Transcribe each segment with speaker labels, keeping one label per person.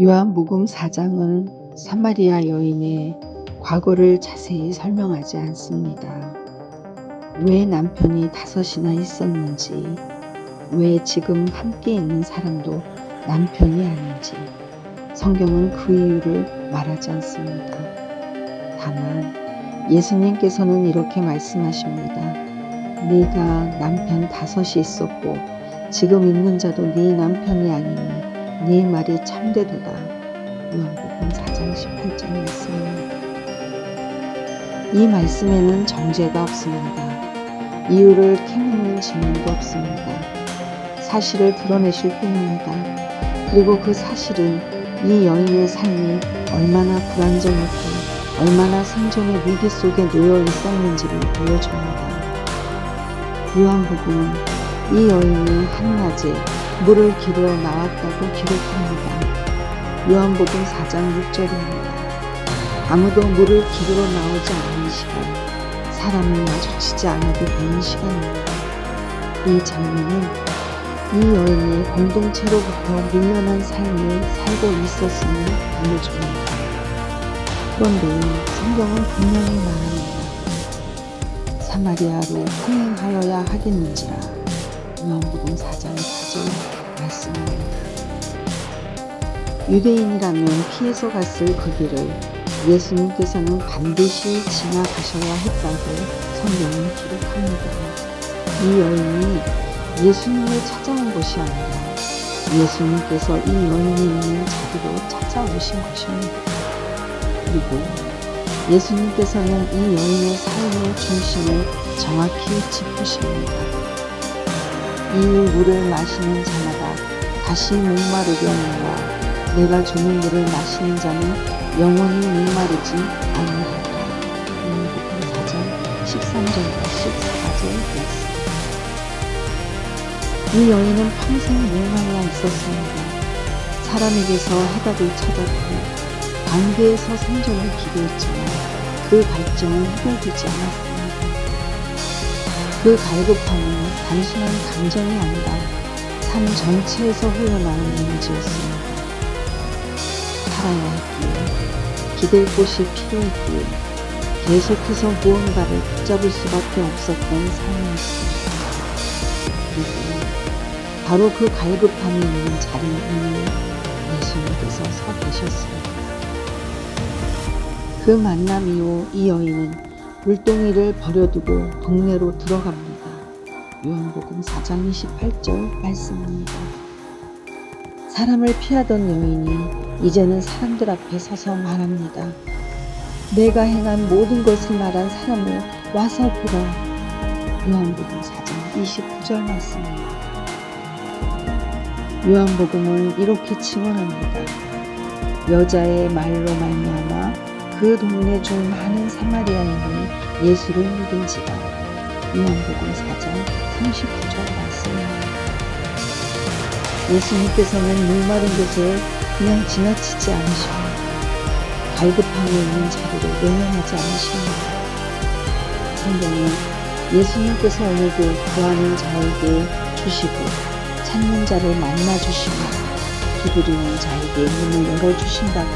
Speaker 1: 요한복음 4장은 사마리아 여인의 과거를 자세히 설명하지 않습니다. 왜 남편이 다섯이나 있었는지, 왜 지금 함께 있는 사람도 남편이 아닌지, 성경은 그 이유를 말하지 않습니다. 다만 예수님께서는 이렇게 말씀하십니다. 네가 남편 다섯이 있었고 지금 있는 자도 네 남편이 아니니 네 말이 참되도다. 요한복음 4장 18절 말씀입니다. 이 말씀에는 정죄가 없습니다. 이유를 캐묻는 질문도 없습니다. 사실을 드러내실 뿐입니다. 그리고 그 사실은 이 여인의 삶이 얼마나 불안정했고 얼마나 생존의 위기 속에 놓여 있었는지를 보여줍니다. 요한복음은 이 여인이 한낮에 물을 기르러 나왔다고 기록합니다. 요한복음 4장 6절입니다. 아무도 물을 기르러 나오지 않는 시간, 사람을 마주치지 않아도 되는 시간입니다. 이 장면은 이 여인이 공동체로부터 밀려난 삶을 살고 있었음을 알려줍니다. 그런데 성경은 분명히 말합니다. 사마리아로 흥행하여야 하겠는지라 요한복음 4장 4절 말씀입니다. 유대인이라면 피해서 갔을 그 길을 예수님께서는 반드시 지나가셔야 했다고 성경은 기록합니다. 이 여인이 예수님을 찾아온 것이 아니라 예수님께서 이 여인이 있는 자리로 찾아오신 것입니다. 그리고 예수님께서는 이 여인의 삶의 중심을 정확히 짚으십니다. 이 물을 마시는 자마다 다시 목마르려니와 내가 주는 물을 마시는 자는 영원히 목마르지 아니하리라. 요한복음 4장 13절과 14절 말씀. 이 여인은 평생 멸망해 있었습니다. 사람에게서 해답을 찾았고 관계에서 생존을 기대했지만 그 갈증은 해결되지 않았습니다. 그 갈급함은 단순한 감정이 아니라 삶 전체에서 흘러나오는 문제였습니다. 살아야 했기에, 기댈 곳이 필요했기에, 계속해서 무언가를 붙잡을 수밖에 없었던 삶이었습니다. 그리고 바로 그 갈급함이 있는 자리에 예수님께서 서 계셨습니다. 그 만남 이후 이 여인은 물동이를 버려두고 동네로 들어갑니다. 요한복음 4장 28절 말씀입니다. 사람을 피하던 여인이 이제는 사람들 앞에 서서 말합니다. 내가 행한 모든 것을 말한 사람을 와서 보라. 요한복음 4장 29절 말씀입니다. 요한복음은 이렇게 증언합니다. 여자의 말로 말미암아 그 동네 중 많은 사마리아인이 예수를 믿은지라 요한복음 4장 39절 말씀입니다. 예수님께서는 물마른 곳을 그냥 지나치지 않으십니다. 갈급함이 있는 자리를 외면하지 않으십니다. 성경은 예수님께서 오늘도 구하는 자에게 주시고 찾는 자를 만나 주시고 두드리는 자에게 문을 열어주신다고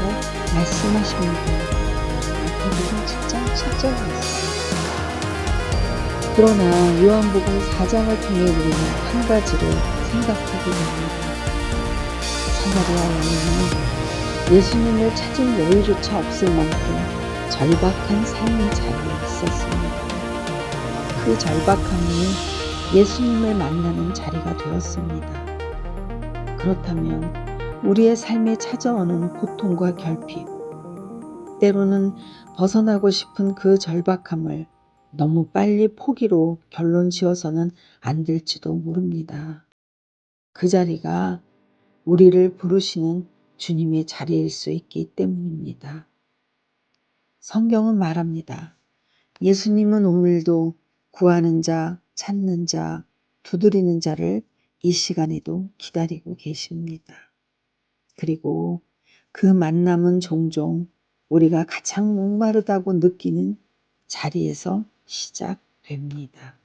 Speaker 1: 말씀하십니다. 7장 7절 말씀. 그러나 요한복음 4장을 통해 우리는 한 가지를 생각하게 됩니다. 사마리아 여인은 예수님을 찾을 여유조차 없을 만큼 절박한 삶의 자리에 있었습니다. 그 절박함이 예수님을 만나는 자리가 되었습니다. 그렇다면 우리의 삶에 찾아오는 고통과 결핍, 때로는 벗어나고 싶은 그 절박함을 너무 빨리 포기로 결론 지어서는 안 될지도 모릅니다. 그 자리가 우리를 부르시는 주님의 자리일 수 있기 때문입니다. 성경은 말합니다. 예수님은 오늘도 구하는 자, 찾는 자, 두드리는 자를 이 시간에도 기다리고 계십니다. 그리고 그 만남은 종종 우리가 가장 목마르다고 느끼는 자리에서 시작됩니다.